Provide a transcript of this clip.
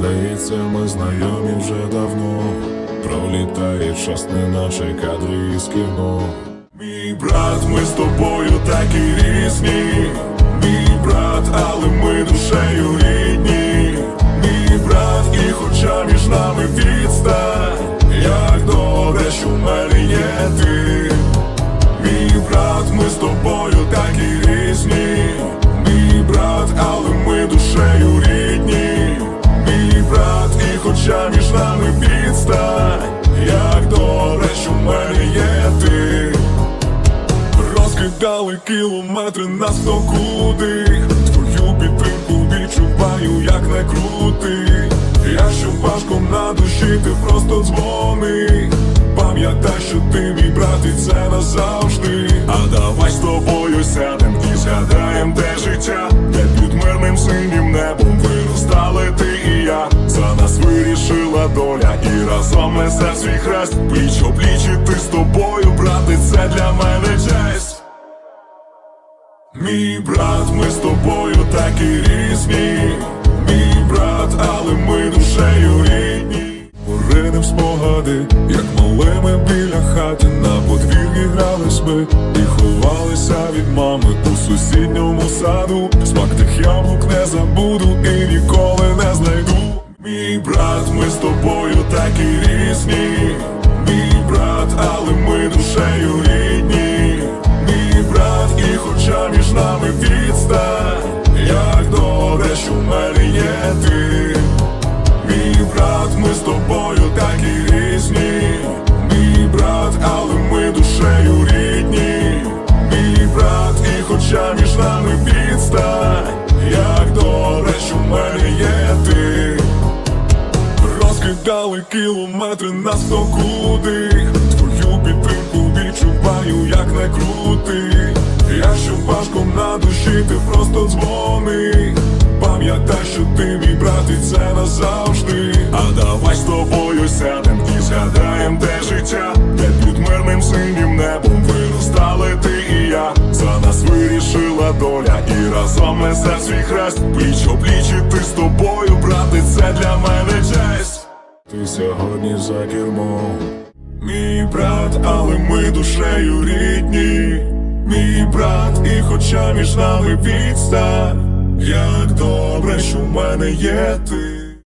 Здається, ми знайомі вже давно. Пролітає час, неначе кадри із кіно. Мій брат, ми з тобою такі різні. Мій брат, але ми душею рідні. Мій брат, і хоча між нами відстань, як добре, що в мене є ти. Між нами відстань, як добре, що в є ти. Розкидали кілометри нас хто куди. Твою підтримку відчуваю, як не крути. Якщо важко на душі, ти просто дзвони. Пам'ятай, що ти мій брат і це назавжди вирішила доля і разом несе свій хрест Пліч опліч іти з тобою, брати, це для мене честь Мій брат, ми з тобою такі різні. Мій брат, але ми душею рідні. Поринем спогади, як малими біля хати на подвір'ї грались ми і ховалися від мами у сусідньому саду. Смак тих яблук не забуду і ніколи не знайду. Мій брат, ми з тобою такі різні. Мій брат, але ми душею рідні. Мій брат, і хоча між нами відстань, як добре, що в мене є ти. Мій брат, ми з тобою такі різні. Мій брат, але ми душею рідні. Мій брат, і хоча між нами відстань, як добре, що в мене є. Розкидали кілометри нас хто куди. Твою підтримку відчуваю, як не крути. Якщо важко на душі, ти просто дзвони. Пам'ятай, що ти мій брат і це назавжди. А давай з тобою сядем і згадаєм те життя Де під мирним синім небом виростали ти і я. За нас вирішила доля і разом несе свій хрест. Пліч опліч Сьогодні за кермом. Мій брат, але ми душею рідні. Мій брат, і хоча між нами відстань Як добре, що в мене є ти